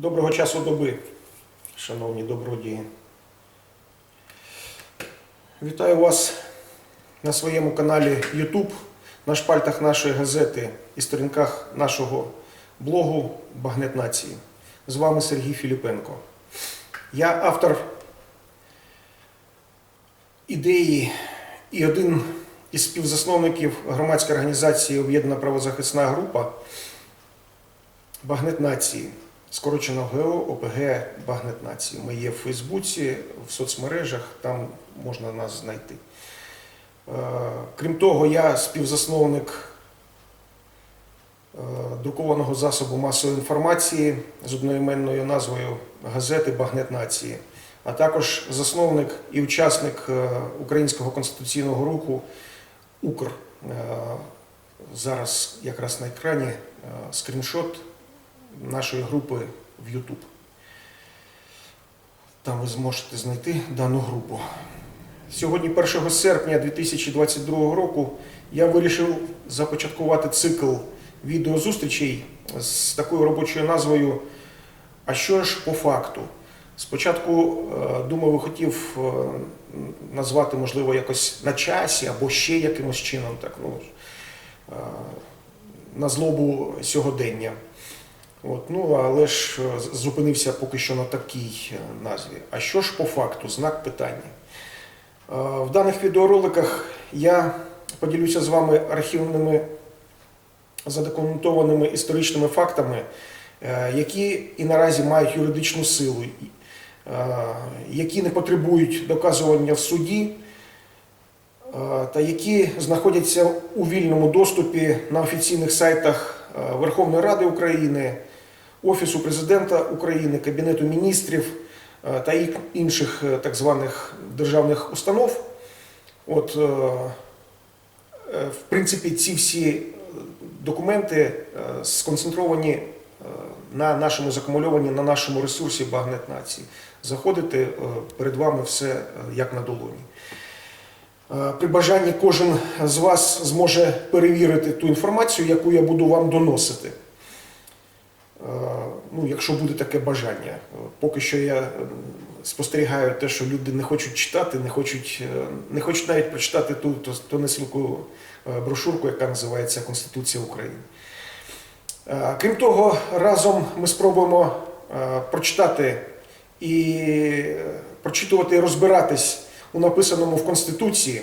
Доброго часу доби, шановні добродії. Вітаю вас на своєму каналі YouTube, на шпальтах нашої газети і сторінках нашого блогу Багнет Нації. З вами Сергій Філіпенко. Я автор ідеї і один із співзасновників громадської організації Об'єднана правозахисна група Багнет Нації. Скорочено ГО ОПГ Багнет Нації. Ми є в Фейсбуці, в соцмережах, там можна нас знайти. Е, Крім того, я співзасновник е, друкованого засобу масової інформації з одноіменною назвою газети Багнет Нації, а також засновник і учасник е, Українського конституційного руху Укр. Зараз якраз на екрані скріншот нашої групи в YouTube. Там ви зможете знайти дану групу. Сьогодні, 1 серпня 2022 року, я вирішив започаткувати цикл відеозустрічей з такою робочою назвою А що ж по факту? Спочатку е, думав, хотів е, назвати, можливо, якось на часі або ще якимось чином, так, ну, е, на злобу сьогодення. От, ну, але ж е, зупинився поки що на такій е, назві. А що ж по факту? Знак питання. Е, В даних відеороликах я поділюся з вами архівними задокументованими історичними фактами, які і наразі мають юридичну силу, які не потребують доказування в суді, та які знаходяться у вільному доступі на офіційних сайтах Верховної Ради України, Офісу президента України, Кабінету міністрів е, та інших е, так званих державних установ. От, е, в принципі, ці всі документи сконцентровані на нашому закумульовані на нашому ресурсі Багнет Нації. Заходите е, перед вами все як на долоні. При бажанні кожен з вас зможе перевірити ту інформацію, яку я буду вам доносити. Ну, якщо буде таке бажання. Поки що я спостерігаю те, що люди не хочуть читати, не хочуть, е, не хочуть навіть прочитати ту ту- тонесеньку е, брошурку, яка називається Конституція України. Е, Крім того, разом ми спробуємо прочитати і прочитувати і розбиратись у написаному в Конституції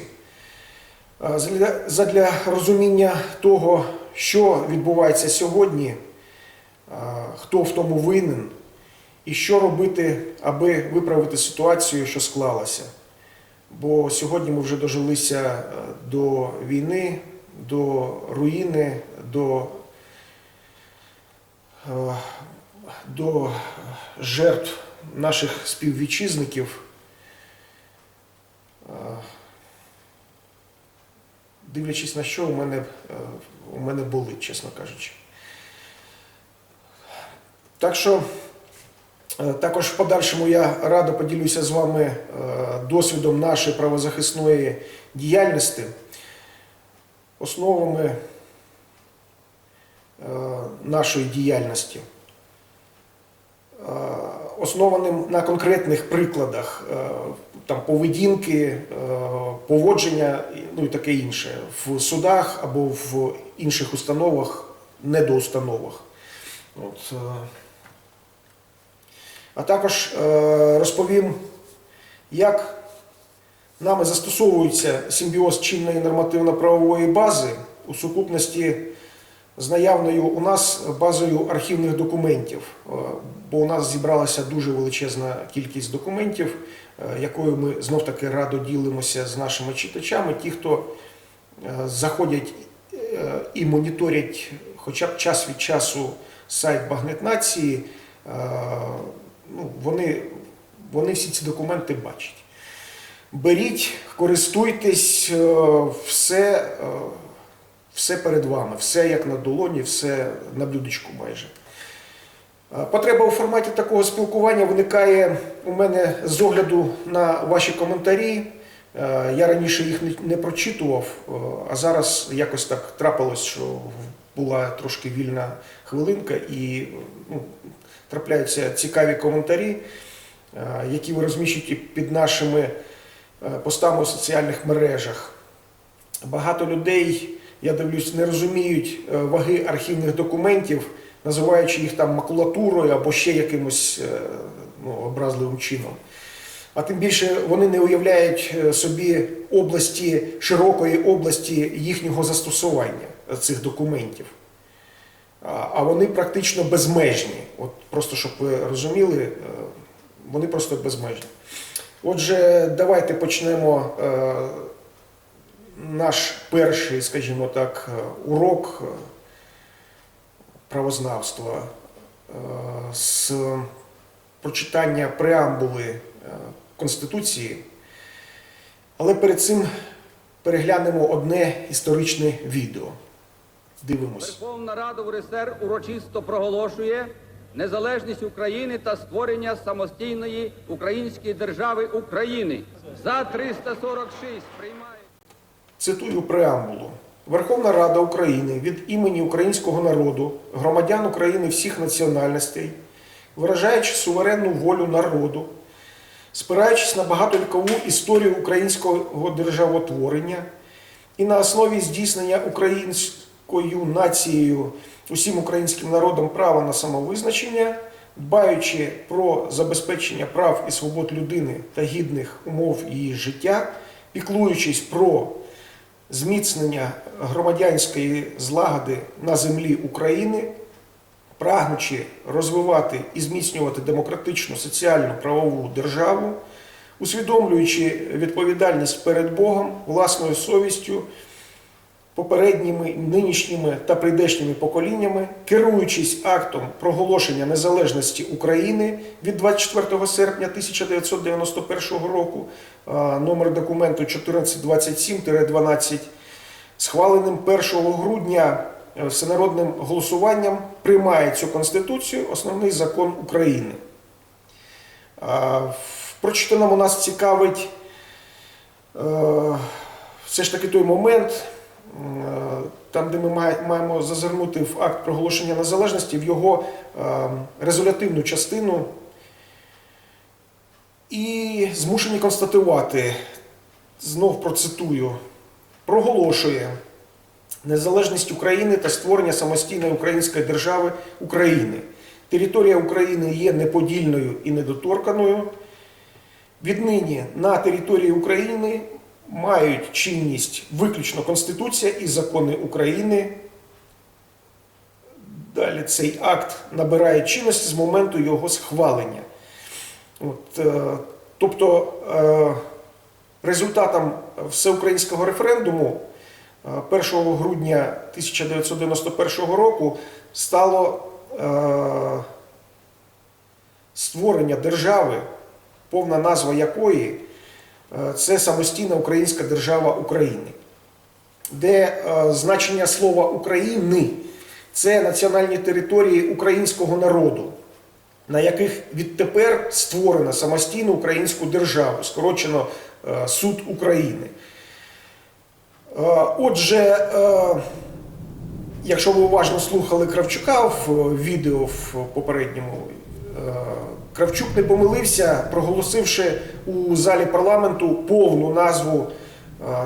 задля, розуміння того, що відбувається сьогодні, хто в тому винен, і що робити, аби виправити ситуацію, що склалася. Бо сьогодні ми вже дожилися е, до війни, до руїни, до, е, до жертв наших співвітчизників. Е, Дивлячись на що, у мене, у мене болить, чесно кажучи. Так що е, також в подальшому я радо поділюся з вами е, досвідом нашої правозахисної діяльності, основами е, нашої діяльності, основаним на конкретних прикладах там, поведінки, поводження ну і таке інше. В судах або в інших установах, недоустановах. От, а також е, розповім, як нами застосовується симбіоз чинної нормативно-правової бази у сукупності з наявною у нас базою архівних документів, Е, бо у нас зібралася дуже величезна кількість документів, е, якою ми знов таки радо ділимося з нашими читачами. Ті, хто заходять і моніторять хоча б час від часу сайт Багнет Нації, ну, вони, вони всі ці документи бачать. Беріть, користуйтесь, е, все, е, все перед вами, все як на долоні, все на блюдечку майже. Е, Потреба у форматі такого спілкування виникає у мене з огляду на ваші коментарі. Я раніше їх не- прочитував, а зараз якось так трапилось, що була трошки вільна хвилинка, і ну, трапляються цікаві коментарі, е, які ви розміщуєте під нашими е, постами у соціальних мережах. Багато людей, я дивлюсь, не розуміють е, ваги архівних документів, називаючи їх там макулатурою або ще якимось ну, образливим чином. А тим більше вони не уявляють собі області, широкої області їхнього застосування цих документів. А вони практично безмежні. От просто щоб ви розуміли, е, вони просто безмежні. Отже, давайте почнемо е, наш перший, скажімо так, е, урок правознавства з прочитання преамбули Конституції. Але перед цим переглянемо одне історичне відео. Дивимось. Верховна Рада УРСР урочисто проголошує незалежність України та створення самостійної української держави України. За 346 приймає. Цитую преамбулу. Верховна Рада України від імені українського народу, громадян України всіх національностей, виражаючи суверенну волю народу, спираючись на багатовікову історію українського державотворення і на основі здійснення українською нацією усім українським народом права на самовизначення, дбаючи про забезпечення прав і свобод людини та гідних умов її життя, піклуючись про зміцнення громадянської злагоди на землі України, прагнучи розвивати і зміцнювати демократичну соціальну правову державу, усвідомлюючи відповідальність перед Богом, власною совістю, попередніми, нинішніми та прийдешніми поколіннями, керуючись актом проголошення незалежності України від 24 серпня 1991 року, номер документу 1427-12, схваленим 1 грудня е, всенародним голосуванням, приймає цю Конституцію основний закон України. В прочитаному нас цікавить е, все ж таки той момент, там, де ми маємо зазирнути в акт проголошення незалежності, в його е, резолютивну частину, і змушені констатувати, знов процитую, проголошує незалежність України та створення самостійної української держави України. Територія України є неподільною і недоторканою. Віднині на території України мають чинність виключно Конституція і закони України. Далі цей акт набирає чинності з моменту його схвалення. От, е, тобто е, результатом всеукраїнського референдуму е, 1 грудня 1991 року стало е, створення держави, повна назва якої е, це самостійна українська держава України, де е, значення слова України це національні території українського народу, на яких відтепер створено самостійну українську державу, скорочено е, Суд України. Е, Отже, е, якщо ви уважно слухали Кравчука в відео в попередньому, е, Кравчук не помилився, проголосивши у залі парламенту повну назву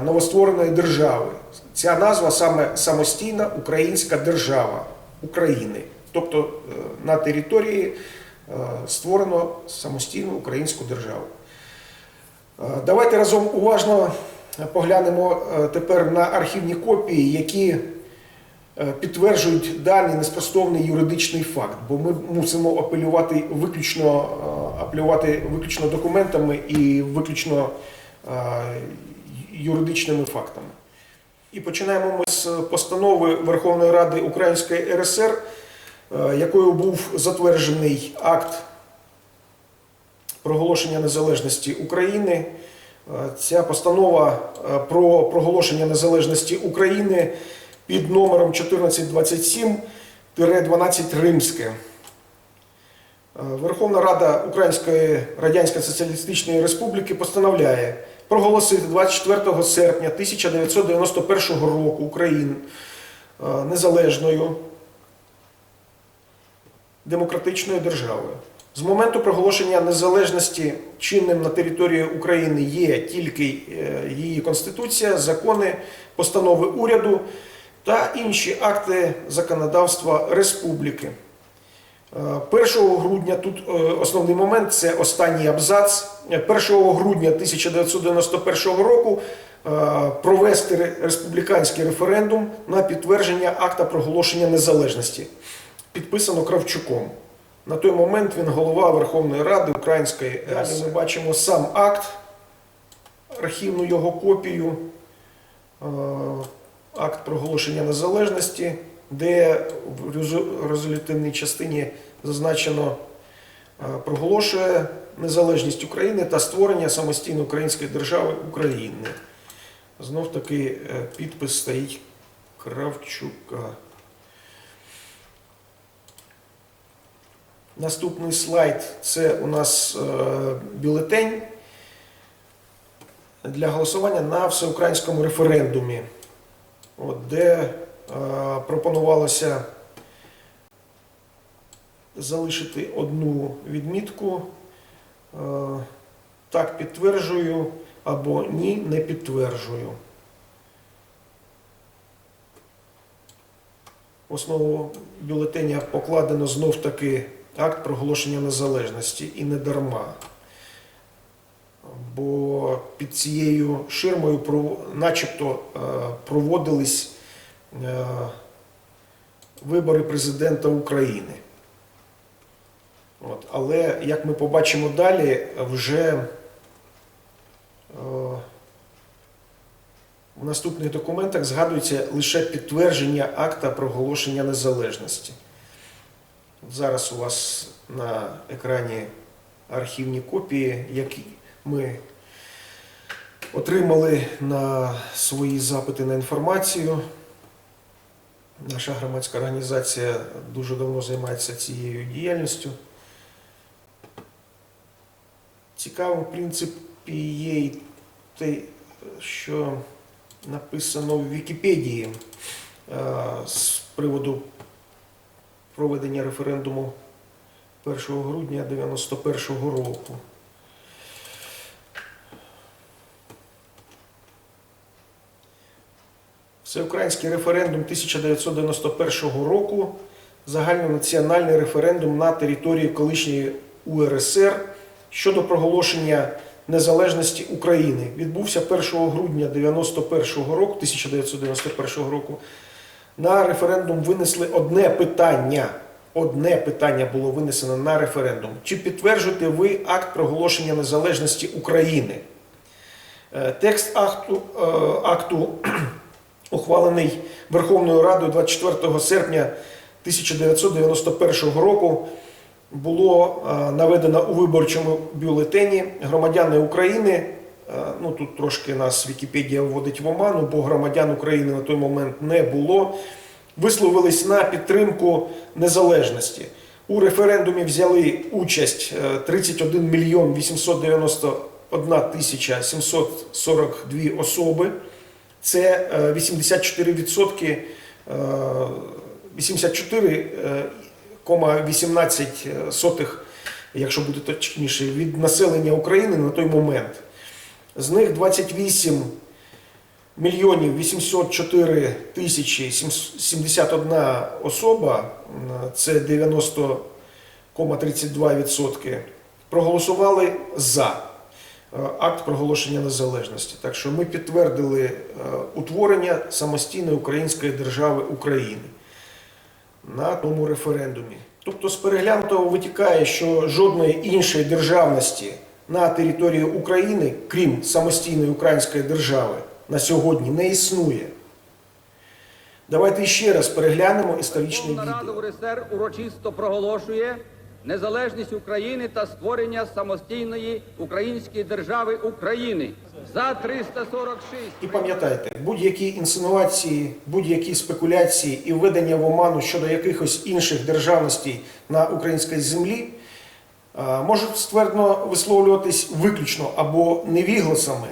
новоствореної держави. Ця назва саме самостійна українська держава України. Тобто е, на території е, створено самостійну українську державу. Е, Давайте разом уважно поглянемо тепер на архівні копії, які підтверджують даний неспростовний юридичний факт, бо ми мусимо апелювати виключно, е, апелювати виключно документами і виключно е, юридичними фактами. І починаємо ми з постанови Верховної Ради Української РСР, е, якою був затверджений акт проголошення незалежності України. Е, Ця постанова е, про проголошення незалежності України під номером 1427-12 Римське. Е, Верховна Рада Української Радянської Соціалістичної Республіки постановляє проголосити 24 серпня 1991 року Україну е, незалежною демократичною державою. З моменту проголошення незалежності чинним на території України є тільки е, її конституція, закони, постанови уряду та інші акти законодавства республіки. Е, 1 грудня тут е, основний момент це останній абзац. Е, 1 грудня 1991 року е, провести республіканський референдум на підтвердження акта проголошення незалежності, підписано Кравчуком. На той момент він голова Верховної Ради Української. Далі ми бачимо сам акт, архівну його копію, е, акт проголошення незалежності, де в резолютивній частині зазначено е, проголошує незалежність України та створення самостійної української держави України. Знов таки е, підпис стоїть Кравчука. Наступний слайд це у нас е, бюлетень для голосування на всеукраїнському референдумі, де е, пропонувалося залишити одну відмітку. Е, Так, підтверджую або ні, не підтверджую. Основу бюлетеня покладено знов таки акт проголошення незалежності і не дарма. Бо під цією ширмою начебто е, проводились е, вибори президента України. От, але як ми побачимо далі, вже е, в наступних документах згадується лише підтвердження акта проголошення незалежності. Зараз у вас на екрані архівні копії, які ми отримали на свої запити на інформацію. Наша громадська організація дуже давно займається цією діяльністю. Цікавим, в принципі, є і те, що написано в Вікіпедії е, з приводу проведення референдуму 1 грудня 91 року. Всеукраїнський референдум 1991 року, загальнонаціональний референдум на території колишньої УРСР щодо проголошення незалежності України відбувся 1 грудня 91 року, 1991 року. На референдум винесли одне питання. Одне питання було винесено на референдум. Чи підтверджуєте ви акт проголошення незалежності України? Е, Текст акту, е, акту ухвалений Верховною Радою 24 серпня 1991 року, було е, наведено у виборчому бюлетені громадяни України. е, Ну тут трошки нас Вікіпедія вводить в оману, бо громадян України на той момент не було. Висловились на підтримку незалежності. У референдумі взяли участь е, 31 мільйон 891 тисяча 742 особи. Це е, 84%, е, 84,18, якщо бути точніше, від населення України на той момент. З них 28 мільйонів 804 тисячі 71 особа, це 90,32%, проголосували за е, акт проголошення незалежності. Так що ми підтвердили е, утворення самостійної української держави України на тому референдумі. Тобто з переглянутого витікає, що жодної іншої державності на території України, крім самостійної української держави, на сьогодні не існує. Давайте ще раз переглянемо історичне Верховна Рада. УРСР урочисто проголошує незалежність України та створення самостійної української держави України за 346. І пам'ятайте, будь-які інсинуації, будь-які спекуляції і введення в оману щодо якихось інших державностей на українській землі можуть ствердно висловлюватись виключно або невігласами,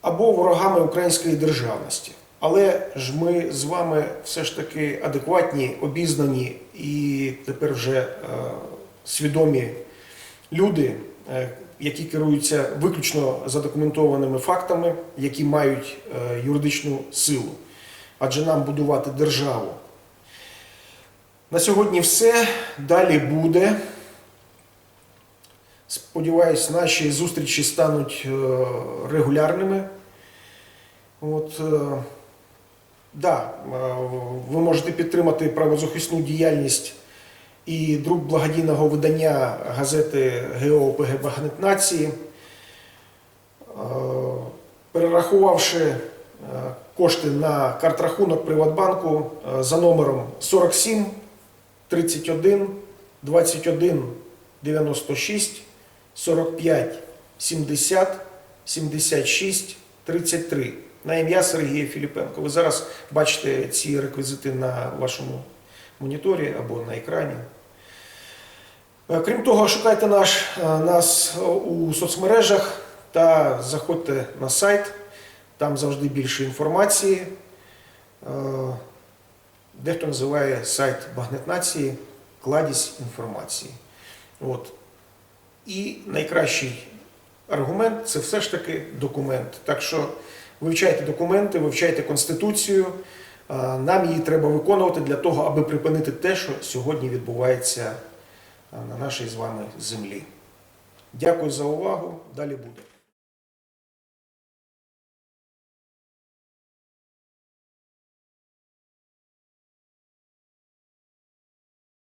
або ворогами української державності. Але ж ми з вами все ж таки адекватні, обізнані і тепер вже е, свідомі люди, е, які керуються виключно задокументованими фактами, які мають е, юридичну силу. Адже нам будувати державу. На сьогодні все. Далі буде. Сподіваюсь, наші зустрічі стануть регулярними. От, да, е, ви можете підтримати правозахисну діяльність і друк благодійного видання газети ГОПГ Багнет Нації. Е, Перерахувавши е, кошти на картрахунок Приватбанку за номером 47 31 21 96 45 70 76 33 на ім'я Сергія Філіпенко. Ви зараз бачите ці реквізити на вашому моніторі або на екрані. Е, Крім того, шукайте наш, е, нас у соцмережах та заходьте на сайт. Там завжди більше інформації. Е, Дехто називає сайт Багнет Нації кладість інформації. От. І найкращий аргумент це все ж таки документ. Так що вивчайте документи, вивчайте Конституцію. Нам її треба виконувати для того, аби припинити те, що сьогодні відбувається на нашій з вами землі. Дякую за увагу. Далі буде.